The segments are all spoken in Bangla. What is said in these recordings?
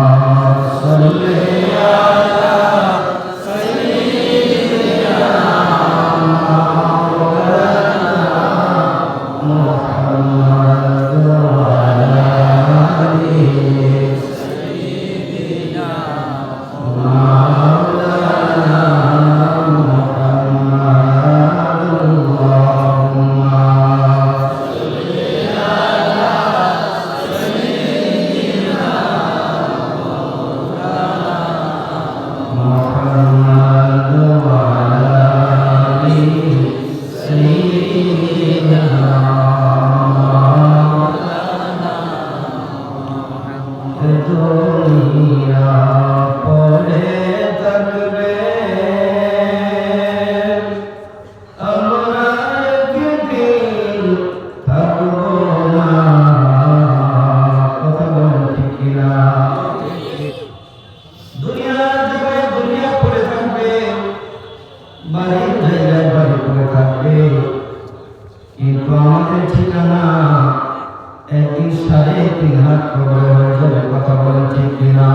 Música Amén. তিন হাত খবর হয়ে কথা বলেন ঠিক কিনা?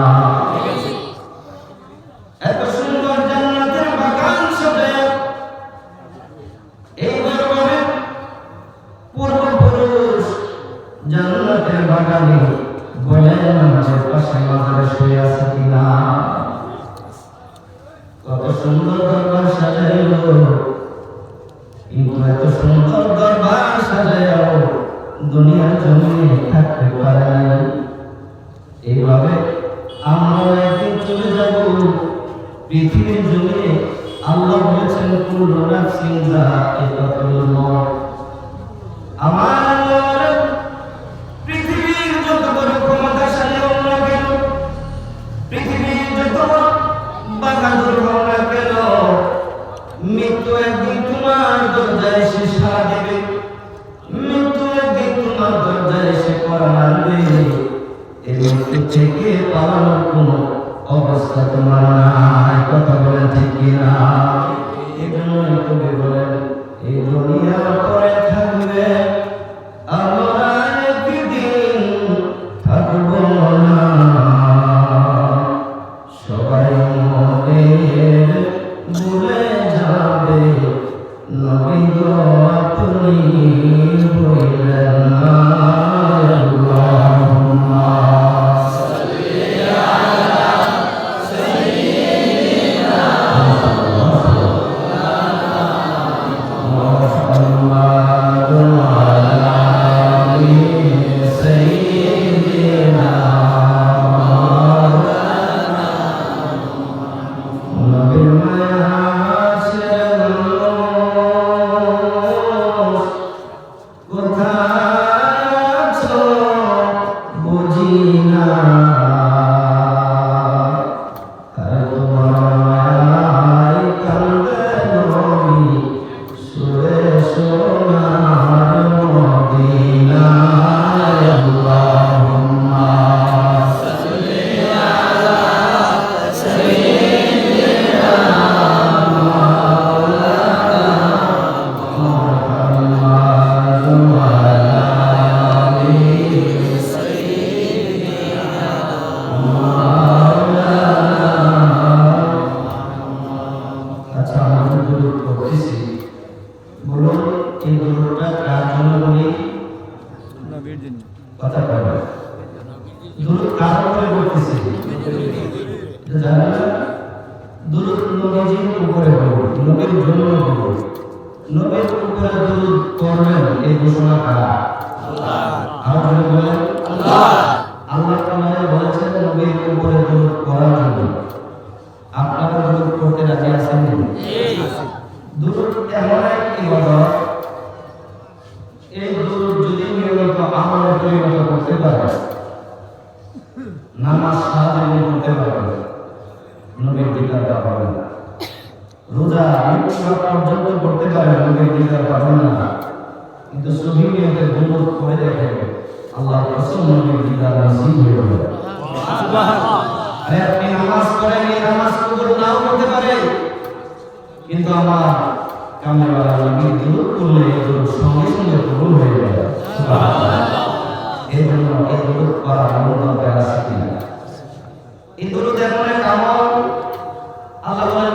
কুল্লু নাফসিন যায়িকাতুল মউত না না মৃত্যু একদিন তোমার দরজায় এসে করা মারবে। থেকে পালানোর কোনো অবস্থা তোমার নাই। কথা বলেন ঠিক কিনা? এই কথা বলবেন দূর কার উপরে করতেছি জানেন না দূর নবীজির উপরে বলব নবীর জন্য বলব নবীর উপরে দূর করবেন এই ঘোষণা কারা আর জন্য বলেন আল্লাহ তাআলা বলেছেন নবীর রোজা আমি সরকার করতে পারে আমাদের দিতে পারবেন না কিন্তু সহি নিয়তের করে দেখে আল্লাহ প্রসন্ন দিদার নসিব হয়ে গেল আরে আপনি নামাজ পড়েন এই নামাজ কবুল নাও করতে পারে। কিন্তু আমার কামলাওয়ালা নবী দূর করলে এগুলো সঙ্গে সঙ্গে কবুল হয়ে গেল এই জন্য এগুলো করা আমাদের আছে কিনা? এগুলো দেখলে কামল আল্লাহ বলেন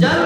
যার